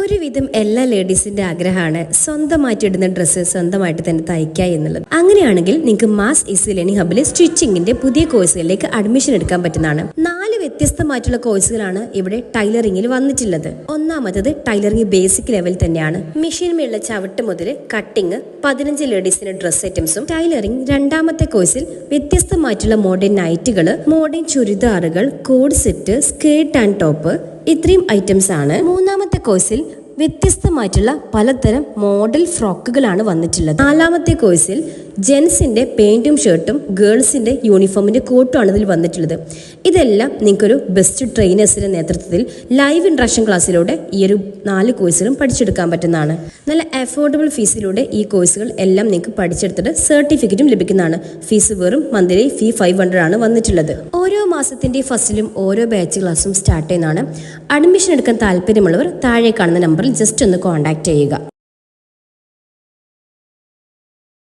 ഒരുവിധം എല്ലാ ലേഡീസിന്റെ ആഗ്രഹമാണ് സ്വന്തമായിട്ട് ഇടുന്ന ഡ്രസ്സ് സ്വന്തമായിട്ട് തന്നെ തയ്ക്കുക എന്നുള്ളത്. അങ്ങനെയാണെങ്കിൽ നിങ്ങൾക്ക് മാസ് ഇസി ലേണിംഗ് ഹബിലെ സ്റ്റിച്ചിങ്ങിന്റെ പുതിയ കോഴ്സുകളിലേക്ക് അഡ്മിഷൻ എടുക്കാൻ പറ്റുന്നതാണ്. നാല് വ്യത്യസ്തമായിട്ടുള്ള കോഴ്സുകളാണ് ഇവിടെ ടൈലറിംഗിൽ വന്നിട്ടുള്ളത്. ഒന്നാമത്തത് ടൈലറിംഗ് ബേസിക് ലെവൽ തന്നെയാണ്. മെഷീൻ മേളിലെ ചവിട്ട് മുതൽ കട്ടിങ് പതിനഞ്ച് ലേഡീസിന്റെ ഡ്രസ് ഐറ്റംസും ടൈലറിംഗ് രണ്ടാമത്തെ കോഴ്സിൽ വ്യത്യസ്തമായിട്ടുള്ള മോഡേൺ നൈറ്റുകൾ modern ചുരിദാറുകൾ coord set skirt and top ഇത്രയും ഐറ്റംസ് ആണ്. മൂന്നാമത്തെ കോഴ്സിൽ വ്യത്യസ്തമായിട്ടുള്ള പലതരം മോഡൽ ഫ്രോക്കുകളാണ് വന്നിട്ടുള്ളത്. നാലാമത്തെ കോഴ്സിൽ ജെൻസിന്റെ പെയിന്റും ഷർട്ടും ഗേൾസിന്റെ യൂണിഫോമിന്റെ കോട്ടും ആണ് ഇതിൽ വന്നിട്ടുള്ളത്. ഇതെല്ലാം നിങ്ങൾക്കൊരു ബെസ്റ്റ് ട്രെയിനേഴ്സിന്റെ നേതൃത്വത്തിൽ ലൈവ് ഇൻട്രക്ഷൻ ക്ലാസ്സിലൂടെ ഈ ഒരു നാല് കോഴ്സുകളും പഠിച്ചെടുക്കാൻ പറ്റുന്നതാണ്. നല്ല അഫോർഡബിൾ ഫീസിലൂടെ ഈ കോഴ്സുകൾ എല്ലാം നിങ്ങൾക്ക് പഠിച്ചെടുത്തിട്ട് സർട്ടിഫിക്കറ്റും ലഭിക്കുന്നതാണ്. ഫീസ് വെറും മന്ത്ലി ഫീ ഫൈവ് ഹൺഡ്രഡ് ആണ് വന്നിട്ടുള്ളത്. ഓരോ മാസത്തിന്റെ ഫസ്റ്റിലും ഓരോ ബാച്ച് ക്ലാസ്സും സ്റ്റാർട്ട് ചെയ്യുന്നതാണ്. അഡ്മിഷൻ എടുക്കാൻ താല്പര്യമുള്ളവർ താഴെ കാണുന്ന നമ്പറിൽ ജസ്റ്റ് ഒന്ന് കോൺടാക്ട് ചെയ്യുക.